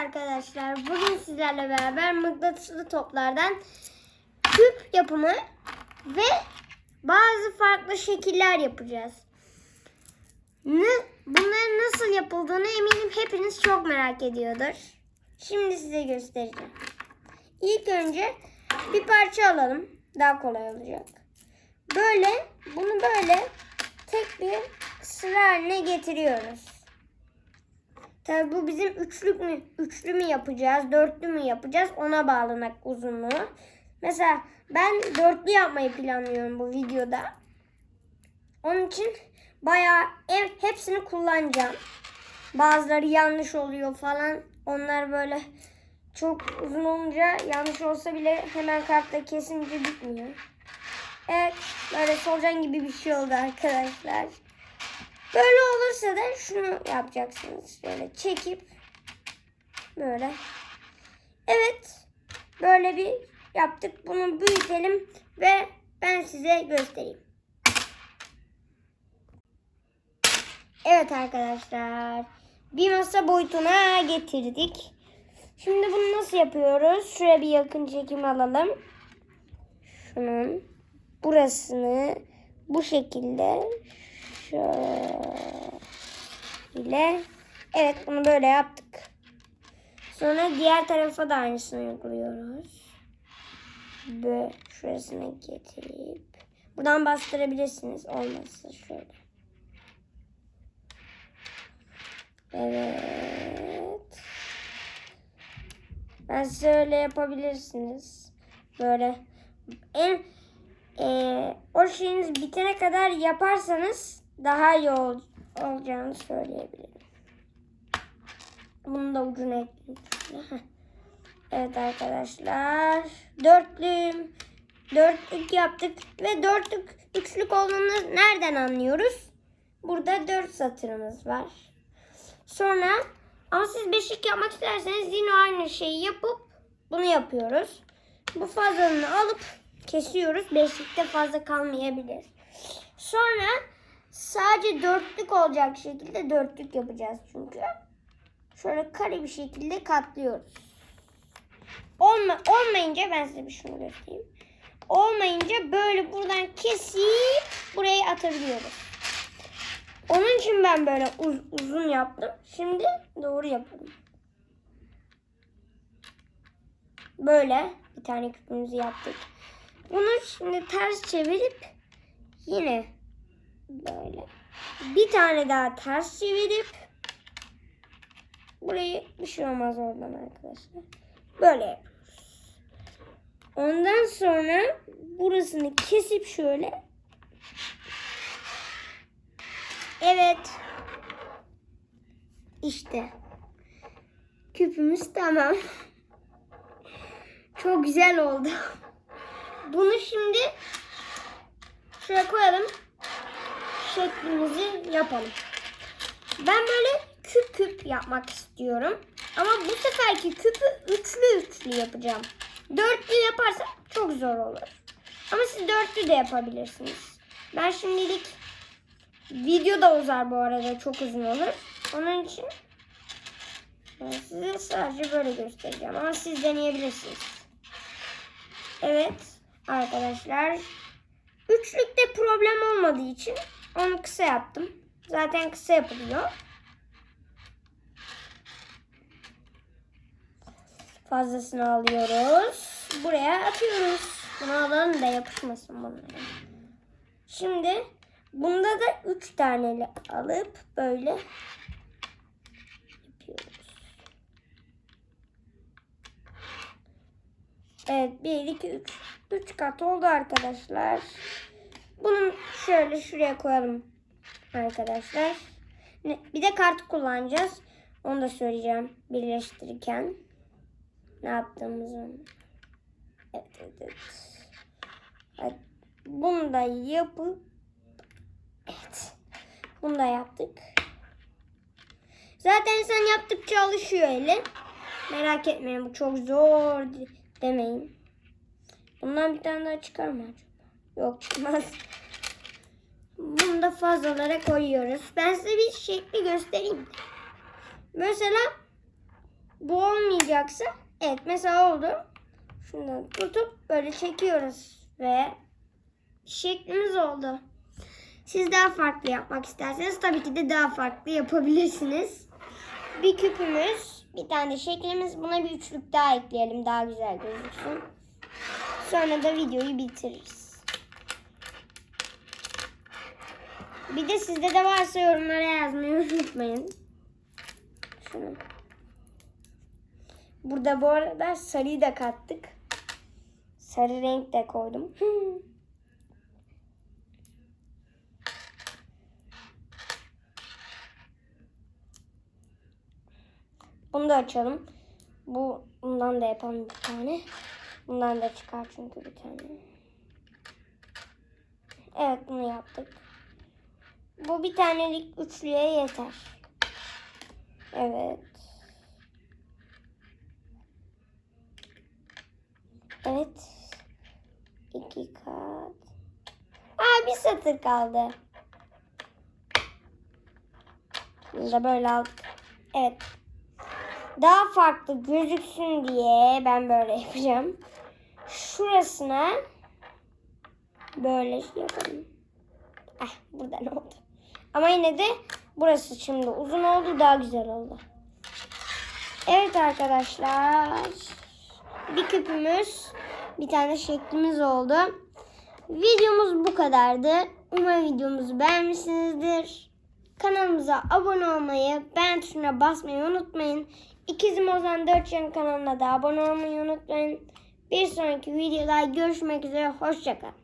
arkadaşlar. Bugün sizlerle beraber mıknatıslı toplardan küp yapımı ve bazı farklı şekiller yapacağız. Bunların nasıl yapıldığını eminim hepiniz çok merak ediyordur. Şimdi size göstereceğim. İlk önce bir parça alalım. Daha kolay olacak. Böyle bunu böyle tek bir sıra haline getiriyoruz. Tabi bu bizim üçlük mü, üçlü mü yapacağız, dörtlü mü yapacağız ona bağlanak uzunluğu. Mesela ben dörtlü yapmayı planlıyorum bu videoda. Onun için bayağı hepsini kullanacağım. Bazıları yanlış oluyor falan. Onlar böyle çok uzun olunca yanlış olsa bile hemen kartta kesince bitmiyor. Evet böyle solucan gibi bir şey oldu arkadaşlar. Böyle olursa da şunu yapacaksınız. Şöyle çekip böyle. Evet. Böyle bir yaptık. Bunu büyütelim ve ben size göstereyim. Evet arkadaşlar. Bir masa boyutuna getirdik. Şimdi bunu nasıl yapıyoruz? Şuraya bir yakın çekim alalım. Şunun burasını bu şekilde şöyle evet bunu böyle yaptık. Sonra diğer tarafa da aynısını uyguluyoruz. Böyle şurasına getirip buradan bastırabilirsiniz olmazsa şöyle. Evet. Ben size öyle yapabilirsiniz. Böyle en e, o şeyiniz bitene kadar yaparsanız daha iyi ol, olacağını söyleyebilirim. Bunu da ucuna ekleyeyim. Evet arkadaşlar. Dörtlüm. Dörtlük yaptık. Ve dörtlük üçlük olduğunu nereden anlıyoruz? Burada dört satırımız var. Sonra ama siz beşik yapmak isterseniz yine aynı şeyi yapıp bunu yapıyoruz. Bu fazlalığını alıp kesiyoruz. Beşlikte fazla kalmayabilir. Sonra sadece dörtlük olacak şekilde dörtlük yapacağız çünkü. Şöyle kare bir şekilde katlıyoruz. Olma, olmayınca ben size bir şunu göstereyim. Olmayınca böyle buradan kesip buraya atabiliyoruz. Onun için ben böyle uz- uzun yaptım. Şimdi doğru yapalım. Böyle bir tane küpümüzü yaptık. Bunu şimdi ters çevirip yine böyle bir tane daha ters çevirip burayı bir şey olmaz oradan arkadaşlar. Böyle. Ondan sonra burasını kesip şöyle Evet. İşte. Küpümüz tamam. Çok güzel oldu. Bunu şimdi şuraya koyalım. Şeklimizi yapalım. Ben böyle küp küp yapmak istiyorum. Ama bu seferki küpü üçlü üçlü yapacağım. Dörtlü yaparsam çok zor olur. Ama siz dörtlü de yapabilirsiniz. Ben şimdilik video da uzar bu arada çok uzun olur. Onun için size sadece böyle göstereceğim. Ama siz deneyebilirsiniz. Evet arkadaşlar. Üçlükte problem olmadığı için onu kısa yaptım. Zaten kısa yapılıyor. Fazlasını alıyoruz. Buraya atıyoruz. Bunu alalım da yapışmasın bunlara. Şimdi bunda da üç taneli alıp böyle yapıyoruz. Evet 1, 2, 3. 3 kat oldu arkadaşlar. Bunu şöyle şuraya koyalım arkadaşlar. Bir de kart kullanacağız. Onu da söyleyeceğim birleştirirken. Ne yaptığımızı. Evet evet evet. Bunu da yapıp Evet. Bunu da yaptık. Zaten sen yaptıkça alışıyor eli. Merak etmeyin bu çok zor de- demeyin. Bundan bir tane daha çıkar mı acaba? Yok çıkmaz. Bunu da fazlalara koyuyoruz. Ben size bir şekli göstereyim. Mesela bu olmayacaksa evet mesela oldu. Şundan tutup böyle çekiyoruz ve şeklimiz oldu. Siz daha farklı yapmak isterseniz tabii ki de daha farklı yapabilirsiniz. Bir küpümüz, bir tane şeklimiz. Buna bir üçlük daha ekleyelim daha güzel gözüksün. Sonra da videoyu bitiririz. Bir de sizde de varsa yorumlara yazmayı unutmayın. Şunu. Burada bu arada sarıyı da kattık. Sarı renk de koydum. Bunu da açalım. Bu bundan da yapalım bir tane. Bundan da çıkar çünkü bir tane. Evet bunu yaptık. Bu bir tanelik üçlüye yeter. Evet. Evet. İki kat. Aa bir satır kaldı. Bunu da böyle aldık. Evet. Daha farklı gözüksün diye ben böyle yapacağım. Şurasına böyle şey yapalım. Ah burada ne oldu? Ama yine de burası şimdi uzun oldu daha güzel oldu. Evet arkadaşlar. Bir küpümüz, bir tane şeklimiz oldu. Videomuz bu kadardı. Umarım videomuzu beğenmişsinizdir. Kanalımıza abone olmayı, beğen tuşuna basmayı unutmayın. İkizim Ozan 4 Yan kanalına da abone olmayı unutmayın. Bir sonraki videoda görüşmek üzere. Hoşçakalın.